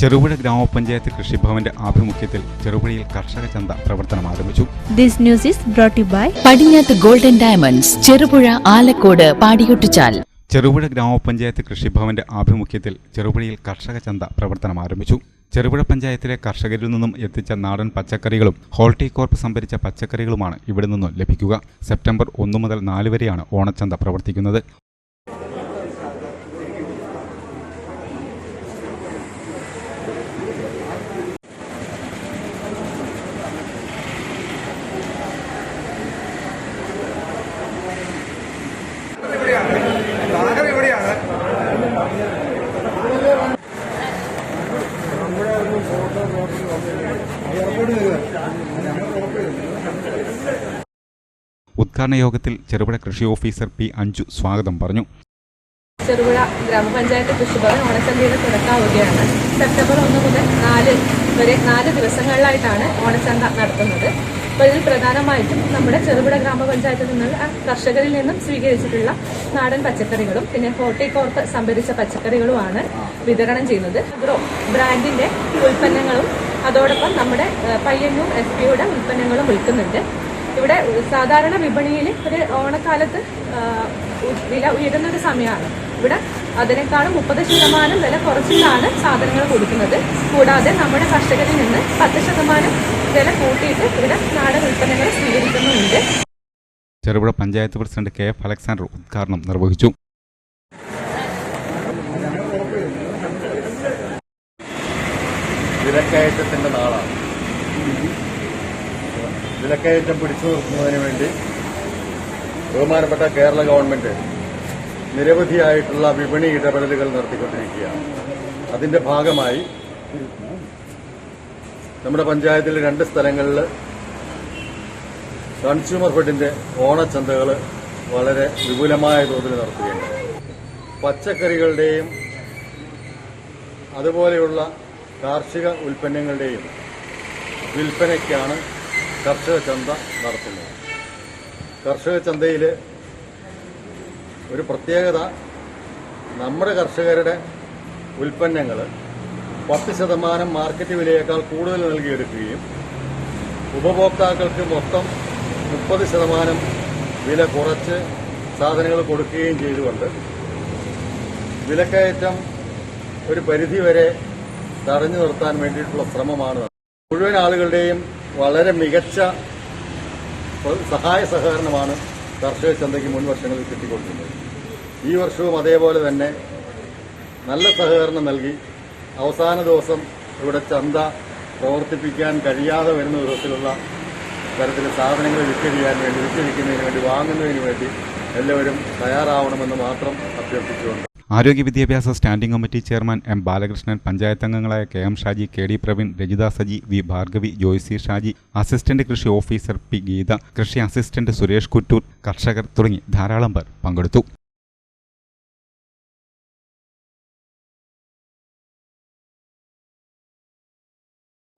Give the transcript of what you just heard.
ചെറുപുഴ ഗ്രാമപഞ്ചായത്ത് കൃഷിഭവന്റെ ആഭിമുഖ്യത്തിൽ ചെറുപുഴയിൽ കർഷക ചന്ത പ്രവർത്തനം ആരംഭിച്ചു. This news is brought by by Padinjath golden diamonds Cherupuzha Alakode Padiyottuchal Cherupuzha ഗ്രാമപഞ്ചായത്ത് കൃഷിഭവന്റെ ആഭിമുഖ്യത്തിൽ ചെറുപുഴയിൽ കർഷക ചന്ത പ്രവർത്തനം ആരംഭിച്ചു. ചെറുപുഴ പഞ്ചായത്തിലെ കർഷകരിൽ നിന്നും എത്തിച്ച നാടൻ പച്ചക്കറികളും ഹോൾട്ടികോർപ്പ് സംഭരിച്ച പച്ചക്കറികളുമാണ് ഇവിടെ നിന്നും ലഭിക്കുക. സെപ്റ്റംബർ ഒന്ന് മുതൽ നാല് വരെയാണ് ഓണച്ചന്ത പ്രവർത്തിക്കുന്നത്. ഉദ്ഘാടന യോഗത്തിൽ ചെറുപുഴ കൃഷി ഓഫീസർ പി അഞ്ജു സ്വാഗതം പറഞ്ഞു. ചെറുപുഴ ഗ്രാമപഞ്ചായത്ത് കൃഷിഭവൻ ഓണച്ചന്തയുടെ തുടക്കാവുകയാണ്. സെപ്റ്റംബർ ഒന്ന് മുതൽ നാല് വരെ നാല് ദിവസങ്ങളിലായിട്ടാണ് ഓണച്ചന്ത നടത്തുന്നത്. അപ്പോൾ ഇതിൽ പ്രധാനമായിട്ടും നമ്മുടെ ചെറുപുഴ ഗ്രാമപഞ്ചായത്തിൽ നിന്നുള്ള കർഷകരിൽ നിന്നും സ്വീകരിച്ചിട്ടുള്ള നാടൻ പച്ചക്കറികളും പിന്നെ ഹോർട്ടികോർപ്പ് സംഭരിച്ച പച്ചക്കറികളുമാണ് വിതരണം ചെയ്യുന്നത്. ഗ്രോ ബ്രാൻഡിന്റെ ഉൽപ്പന്നങ്ങളും അതോടൊപ്പം നമ്മുടെ പയ്യന്നൂർ എസ് പിയുടെ ഉൽപ്പന്നങ്ങളും വിൽക്കുന്നുണ്ട്. ഇവിടെ സാധാരണ വിപണിയിൽ ഒരു ഓണക്കാലത്ത് വില ഉയരുന്ന ഒരു സമയമാണ്. ഇവിടെ അതിനേക്കാളും മുപ്പത് ശതമാനം വില കുറച്ചിട്ടാണ് സാധനങ്ങൾ കൊടുക്കുന്നത്. കൂടാതെ നമ്മുടെ കർഷകരിൽ നിന്ന് പത്ത് ശതമാനം വില കൂട്ടിയിട്ട് ഇവിടെ നാടൻ ഉൽപ്പന്നങ്ങൾ സ്വീകരിക്കുന്നുമുണ്ട് Cherupuzha panchayat president K F Alexander ഉദ്ഘാടനം നിർവഹിച്ചു. വിലക്കയറ്റത്തിന്റെ നാളാണ്. വിലക്കയറ്റം പിടിച്ചു നിർത്തുന്നതിന് വേണ്ടി ബഹുമാനപ്പെട്ട കേരള ഗവൺമെന്റ് നിരവധിയായിട്ടുള്ള വിപണി ഇടപെടലുകൾ നടത്തിക്കൊണ്ടിരിക്കുകയാണ്. അതിന്റെ ഭാഗമായി നമ്മുടെ പഞ്ചായത്തിൽ രണ്ട് സ്ഥലങ്ങളിൽ കൺസ്യൂമർ ഫെഡിന്റെ ഓണച്ചന്തകൾ വളരെ വിപുലമായ തോതിൽ നടത്തുകയുണ്ട് പച്ചക്കറികളുടെയും അതുപോലെയുള്ള കാർഷിക ഉൽപ്പന്നങ്ങളുടെയും വിൽപ്പനയ്ക്കാണ് കർഷക ചന്ത നടത്തുന്നത്. കർഷക ചന്തയിൽ ഒരു പ്രത്യേകത നമ്മുടെ കർഷകരുടെ ഉൽപ്പന്നങ്ങൾ പത്ത് ശതമാനം മാർക്കറ്റ് വിലയേക്കാൾ കൂടുതൽ നൽകിയെടുക്കുകയും ഉപഭോക്താക്കൾക്ക് മൊത്തം മുപ്പത് ശതമാനം വില കുറച്ച് സാധനങ്ങൾ കൊടുക്കുകയും ചെയ്തുകൊണ്ട് വിലക്കയറ്റം ഒരു പരിധിവരെ തടഞ്ഞു നിർത്താൻ വേണ്ടിയിട്ടുള്ള ശ്രമമാണ്. മുഴുവൻ ആളുകളുടെയും വളരെ മികച്ച സഹായ സഹകരണമാണ് കർഷക ചന്തയ്ക്ക് മുൻ വർഷങ്ങളിൽ കിട്ടിക്കൊണ്ടിരുന്നത്. ഈ വർഷവും അതേപോലെ തന്നെ നല്ല സഹകരണം നൽകി അവസാന ദിവസം ഇവിടെ ചന്ത പ്രവർത്തിപ്പിക്കാൻ കഴിയാതെ വരുന്ന വിധത്തിലുള്ള തരത്തിൽ സാധനങ്ങൾ വിറ്റഴിയാൻ വേണ്ടി വിറ്റഴിക്കുന്നതിന് വേണ്ടി വാങ്ങുന്നതിന് വേണ്ടി എല്ലാവരും തയ്യാറാവണമെന്ന് മാത്രം അഭ്യർത്ഥിച്ചുകൊണ്ട് ആരോഗ്യ വിദ്യാഭ്യാസ standing committee chairman M Balakrishnan panchayat അംഗങ്ങളായ K M Shaji K D Praveen Rajitha Saji V Bhargavi Joicy Shaji assistant കൃഷി ഓഫീസർ പി ഗീത കൃഷി അസിസ്റ്റന്റ് സുരേഷ് കുറ്റൂർ കർഷകർ തുടങ്ങി ധാരാളം പേർ പങ്കെടുത്തു.